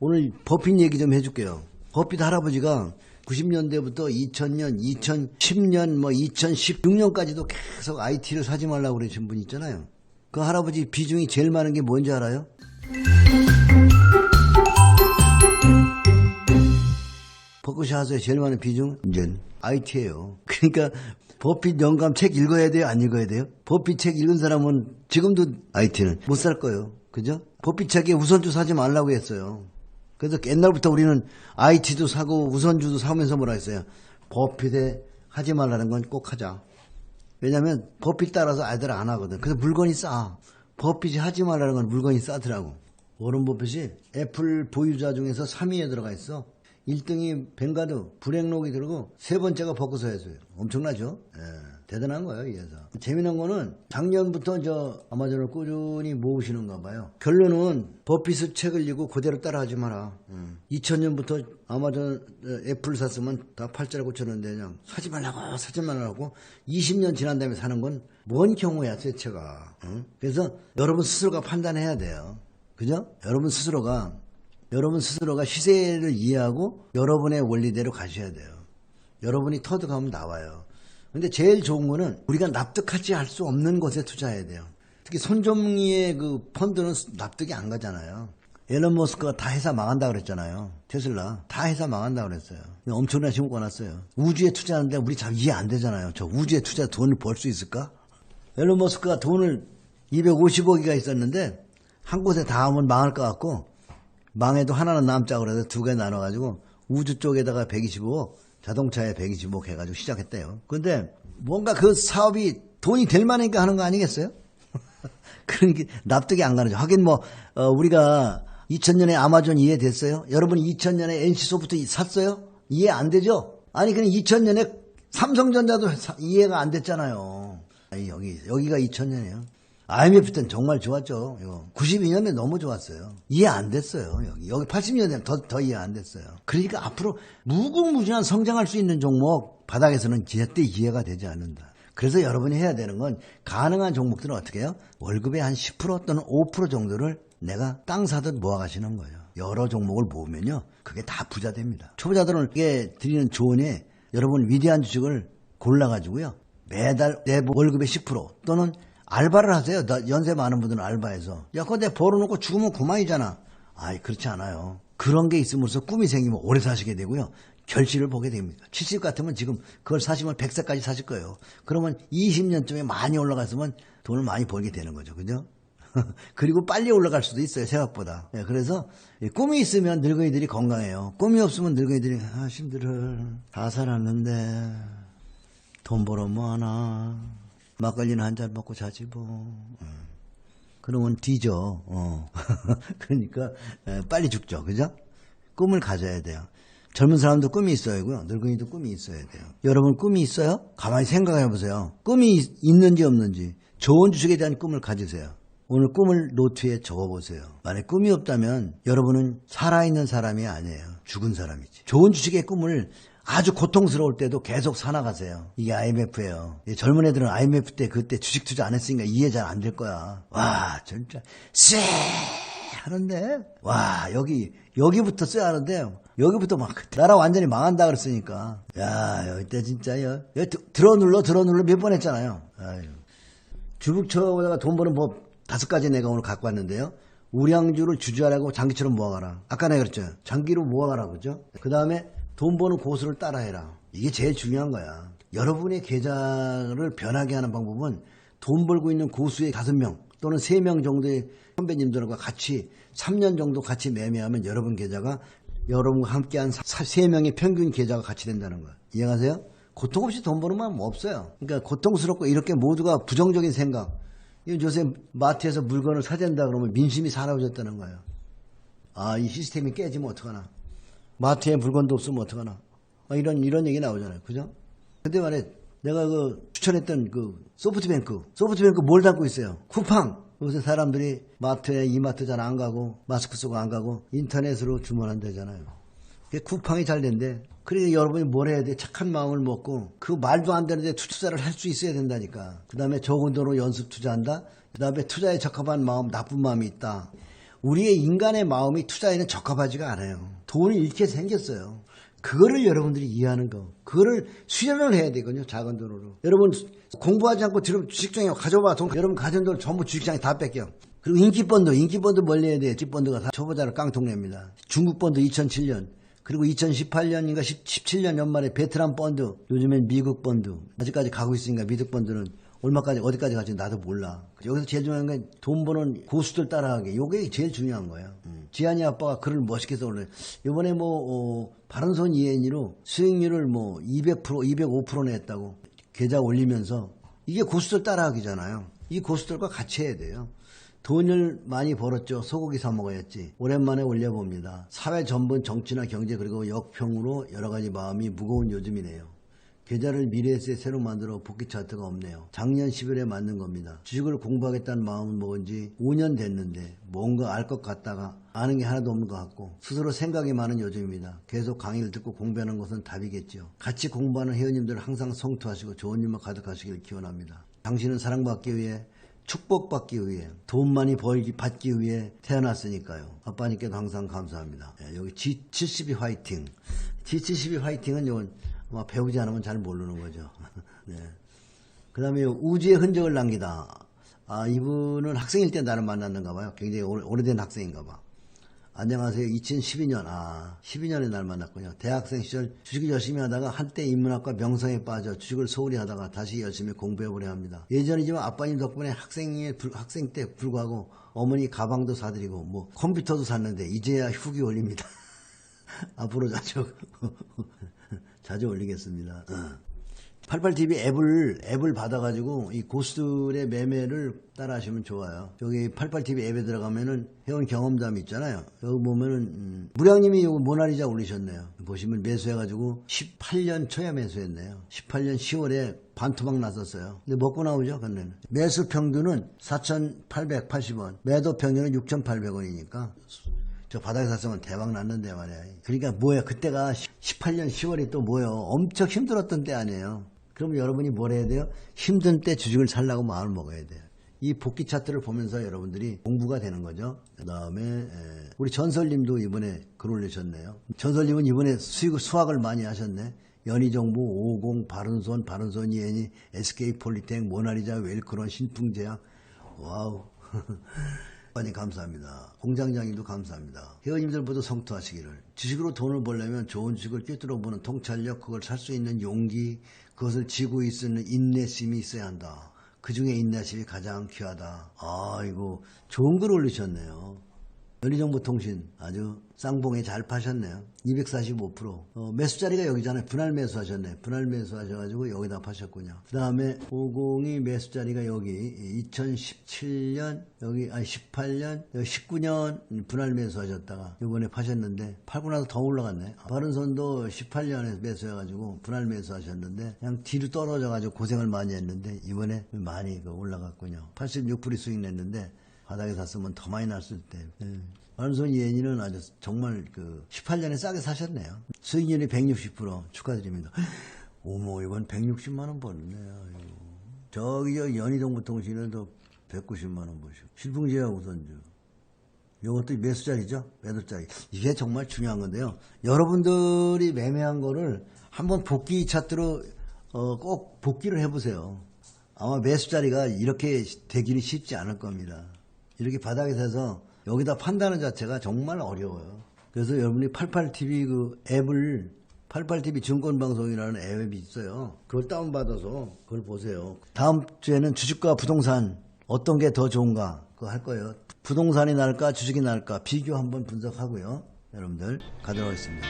오늘 버핏 얘기 좀 해줄게요. 버핏 할아버지가 90년대부터 2000년, 2010년, 뭐 2016년까지도 계속 IT를 사지 말라고 그러신 분 있잖아요. 그 할아버지 비중이 제일 많은 게 뭔지 알아요? 버크샤스의 제일 많은 비중 이제 IT예요. 그러니까 버핏 영감 책 읽어야 돼요, 안 읽어야 돼요? 버핏 책 읽은 사람은 지금도 IT는 못 살 거예요. 그죠? 버핏 책에 우선주 사지 말라고 했어요. 그래서 옛날부터 우리는 IT도 사고 우선주도 사면서 뭐라 했어요? 버핏에 하지 말라는 건 꼭 하자. 왜냐면 버핏 따라서 아이들 안 하거든. 그래서 물건이 싸. 버핏이 하지 말라는 건 물건이 싸더라고. 워런 버핏이 애플 보유자 중에서 3위에 들어가 있어. 1등이 벵가드, 브렉록이 들고 세 번째가 버크셔였어요. 엄청나죠? 예, 대단한 거예요, 이 회사. 재미난 거는 작년부터 저 아마존을 꾸준히 모으시는가 봐요. 결론은 버핏의 책을 읽고 그대로 따라하지 마라. 2000년부터 아마존 어, 애플 샀으면 다 팔자를 고쳤는데 그냥 사지 말라고 사지 말라고 20년 지난 다음에 사는 건 뭔 경우야 세체가. 응? 그래서 여러분 스스로가 판단해야 돼요. 그죠? 여러분 스스로가 여러분 스스로가 시세를 이해하고 여러분의 원리대로 가셔야 돼요. 여러분이 터득하면 나와요. 근데 제일 좋은 거는 우리가 납득하지 할 수 없는 것에 투자해야 돼요. 특히 손정리의 그 펀드는 납득이 안 가잖아요. 앨런 머스크가 다 회사 망한다 그랬잖아요. 테슬라 다 회사 망한다 그랬어요. 엄청난 신문 꺼놨어요. 우주에 투자하는데 우리 잘 이해 안 되잖아요. 저 우주에 투자 돈을 벌 수 있을까? 앨런 머스크가 돈을 250억이가 있었는데 한 곳에 다 하면 망할 것 같고 망해도 하나는 남자 그래서 두 개 나눠가지고 우주 쪽에다가 125억, 자동차에 125억 해가지고 시작했대요. 근데 뭔가 그 사업이 돈이 될 만하니까 하는 거 아니겠어요? 그러니까 납득이 안 가는 죠 하긴 뭐 어, 우리가 2000년에 아마존 이해됐어요? 여러분 2000년에 NC소프트 샀어요? 이해 안 되죠? 아니 그냥 2000년에 삼성전자도 사- 이해가 안 됐잖아요. 아니, 여기 여기가 2000년이에요. IMF 때는 정말 좋았죠. 이거 92년에 너무 좋았어요. 이해 안 됐어요. 여기 여기 80년대는 더, 더 이해 안 됐어요. 그러니까 앞으로 무궁무진한 성장할 수 있는 종목 바닥에서는 절대 이해가 되지 않는다. 그래서 여러분이 해야 되는 건 가능한 종목들은 어떻게 해요? 월급의 한 10% 또는 5% 정도를 내가 땅 사듯 모아가시는 거예요. 여러 종목을 모으면요. 그게 다 부자 됩니다. 초보자들은 이게 드리는 조언이 여러분 위대한 주식을 골라가지고요. 매달 내 월급의 10% 또는 알바를 하세요. 나 연세 많은 분들은 알바해서. 야, 그거 내 벌어놓고 죽으면 그만이잖아. 아이, 그렇지 않아요. 그런 게 있으면서 꿈이 생기면 오래 사시게 되고요. 결실을 보게 됩니다. 70 같으면 지금 그걸 사시면 100세까지 사실 거예요. 그러면 20년쯤에 많이 올라갔으면 돈을 많이 벌게 되는 거죠. 그죠? 그리고 빨리 올라갈 수도 있어요. 생각보다. 예, 그래서 이 꿈이 있으면 늙은이들이 건강해요. 꿈이 없으면 늙은이들이 아, 힘들어. 다 살았는데 돈 벌어 뭐 하나. 막걸리는 한 잔 먹고 자지 뭐. 음. 그러면 뒤져. 어. 그러니까 에, 빨리 죽죠. 그죠? 꿈을 가져야 돼요. 젊은 사람도 꿈이 있어야고요. 늙은이도 꿈이 있어야 돼요. 여러분 꿈이 있어요? 가만히 생각해 보세요. 꿈이 있- 있는지 없는지 좋은 주식에 대한 꿈을 가지세요. 오늘 꿈을 노트에 적어보세요. 만약 꿈이 없다면 여러분은 살아있는 사람이 아니에요. 죽은 사람이지. 좋은 주식의 꿈을 아주 고통스러울 때도 계속 사나가세요. 이게 IMF예요. 젊은 애들은 IMF 때 그때 주식 투자 안 했으니까 이해 잘 안 될 거야. 와, 진짜 쎄 하는데 와 여기 여기부터 쎄 하는데 여기부터 막 나라 완전히 망한다 그랬으니까 야 여기 때 진짜 여, 여기 드- 들어 눌러 들어 눌러 몇 번 했잖아요. 아유. 주북처에다가 돈 버는 법 다섯 가지 내가 오늘 갖고 왔는데요. 우량주를 주주하라고 장기처럼 모아가라. 아까 내가 그랬죠. 장기로 모아가라 그죠? 그 다음에 돈 버는 고수를 따라해라. 이게 제일 중요한 거야. 여러분의 계좌를 변하게 하는 방법은 돈 벌고 있는 고수의 다섯 명 또는 세 명 정도의 선배님들과 같이 3년 정도 같이 매매하면 여러분 계좌가 여러분과 함께한 세 명의 평균 계좌가 같이 된다는 거야. 이해가세요? 고통 없이 돈 버는 마음 없어요. 그러니까 고통스럽고 이렇게 모두가 부정적인 생각. 이 요새 마트에서 물건을 사댄다 그러면 민심이 사라졌다는 거예요. 아, 이 시스템이 깨지면 어떡하나. 마트에 물건도 없으면 어떡하나. 아, 이런, 이런 얘기 나오잖아요. 그죠? 근데 말해, 내가 그 추천했던 그 소프트뱅크. 소프트뱅크 뭘 담고 있어요? 쿠팡. 요새 사람들이 마트에 이마트 잘 안 가고, 마스크 쓰고 안 가고, 인터넷으로 주문한다잖아요. 그게 쿠팡이 잘 된대. 그러니까 여러분이 뭘 해야 돼? 착한 마음을 먹고 그 말도 안 되는데 투자를 할 수 있어야 된다니까. 그 다음에 적은 돈으로 연습 투자한다. 그 다음에 투자에 적합한 마음, 나쁜 마음이 있다. 우리의 인간의 마음이 투자에는 적합하지가 않아요. 돈을 잃게 생겼어요. 그거를 여러분들이 이해하는 거. 그거를 수련을 해야 되거든요. 작은 돈으로. 여러분 공부하지 않고 들으면 주식장에 가져봐. 돈 여러분 가진 돈 전부 주식장에 다 뺏겨. 그리고 인기펀드, 인기펀드 멀리 해야 돼요. 집펀드가 다 초보자를 깡통 냅니다. 중국펀드 2007년. 그리고 2018년인가 17년 연말에 베트남 펀드, 요즘엔 미국 펀드. 아직까지 가고 있으니까 미국 펀드는 얼마까지 어디까지 갈지 나도 몰라. 여기서 제일 중요한 건 돈 버는 고수들 따라가기. 요게 제일 중요한 거야. 음. 지한이 아빠가 글을 멋있게 써올래. 이번에 뭐 어, 바른손 이해인으로 수익률을 뭐 200%, 205% 냈다고 계좌 올리면서 이게 고수들 따라하기잖아요. 이 고수들과 같이 해야 돼요. 돈을 많이 벌었죠. 소고기 사 먹어야지. 오랜만에 올려봅니다. 사회 전분, 정치나 경제 그리고 역평으로 여러 가지 마음이 무거운 요즘이네요. 계좌를 미래에세 새로 만들어 복귀 차트가 없네요. 작년 10월에 만든 겁니다. 주식을 공부하겠다는 마음은 먹은 지 5년 됐는데 뭔가 알 것 같다가 아는 게 하나도 없는 것 같고 스스로 생각이 많은 요즘입니다. 계속 강의를 듣고 공부하는 것은 답이겠죠. 같이 공부하는 회원님들 항상 성투하시고 좋은 일만 가득하시길 기원합니다. 당신은 사랑받기 위해 축복받기 위해 돈 많이 벌기 받기 위해 태어났으니까요. 아빠님께도 항상 감사합니다. 예, 여기 G72 화이팅. G72 화이팅은 이건 아마 배우지 않으면 잘 모르는 거죠. 네. 그 다음에 우주의 흔적을 남기다. 아, 이분은 학생일 때 나를 만났는가 봐요. 굉장히 오래, 오래 된 학생인가 봐. 안녕하세요. 2012년, 아, 12년에 날 만났군요. 대학생 시절 주식을 열심히 하다가 한때 인문학과 명성에 빠져 주식을 소홀히 하다가 다시 열심히 공부해보려 합니다. 예전이지만 아빠님 덕분에 학생의, 불- 학생 때 불구하고 어머니 가방도 사드리고 뭐 컴퓨터도 샀는데 이제야 후기 올립니다. 앞으로 자주 자주 올리겠습니다. 88TV 앱을 앱을 받아가지고 이 고수들의 매매를 따라하시면 좋아요. 여기 88TV 앱에 들어가면은 회원 경험담 있잖아요. 여기 보면은 음, 무량님이 요거 모나리자 올리셨네요. 보시면 매수해가지고 18년 초에 매수했네요. 18년 10월에 반토막 났었어요. 근데 먹고 나오죠, 근데는. 매수 평균은 4,880원, 매도 평균은 6,800원이니까 저 바닥에 샀으면 대박 났는데 말이야. 그러니까 뭐야 그때가 18년 10월이 또 뭐예요. 엄청 힘들었던 때 아니에요. 그럼 여러분이 뭘 해야 돼요? 힘든 때 주식을 살라고 마음을 먹어야 돼요. 이 복귀 차트를 보면서 여러분들이 공부가 되는 거죠. 그 다음에 우리 전설님도 이번에 글 올리셨네요. 전설님은 이번에 수익, 수학을 많이 하셨네. 연희정부, 50, 바른손, 바른손 이엔이, SK폴리텍, 모나리자, 웰크론, 신풍제약. 와우. 많이 감사합니다. 공장장님도 감사합니다. 회원님들 모두 성투하시기를. 주식으로 돈을 벌려면 좋은 주식을 꿰뚫어 보는 통찰력, 그걸 살 수 있는 용기, 그것을 지고 있는 인내심이 있어야 한다. 그 중에 인내심이 가장 귀하다. 아, 이거 좋은 글 올리셨네요. 연희정보통신 아주 쌍봉에 잘 파셨네요. 245%. 어, 매수자리가 여기잖아요. 분할 매수하셨네. 분할 매수하셔가지고 여기다 파셨군요. 그 다음에 50이 매수자리가 여기 2017년 여기 아니 18년 여기 19년 분할 매수하셨다가 이번에 파셨는데 팔고 나서 더 올라갔네. 바른손도 18년에 매수해가지고 분할 매수하셨는데 그냥 뒤로 떨어져가지고 고생을 많이 했는데 이번에 많이 그 올라갔군요. 86% 수익 냈는데 바닥에 샀으면 더 많이 났을 때. 네. 완손 예인이는 아주 정말 그 18년에 싸게 사셨네요. 수익률이 160% 축하드립니다. 어머 이번 160만 원. 아이고. 저기 저 연희동부통신은 또 190만 원 버시고 실풍제약 우선주. 이것도 매수자리죠? 매도자리. 이게 정말 중요한 건데요. 여러분들이 매매한 거를 한번 복귀 차트로 어, 꼭 복귀를 해보세요. 아마 매수자리가 이렇게 되기는 쉽지 않을 겁니다. 이렇게 바닥에 서서 여기다 판다는 자체가 정말 어려워요. 그래서 여러분이 88TV 그 앱을 88TV 증권방송이라는 앱이 있어요. 그걸 다운받아서 그걸 보세요. 다음 주에는 주식과 부동산 어떤 게 더 좋은가 그거 할 거예요. 부동산이 나을까 주식이 나을까 비교 한번 분석하고요. 여러분들 가도록 하겠습니다.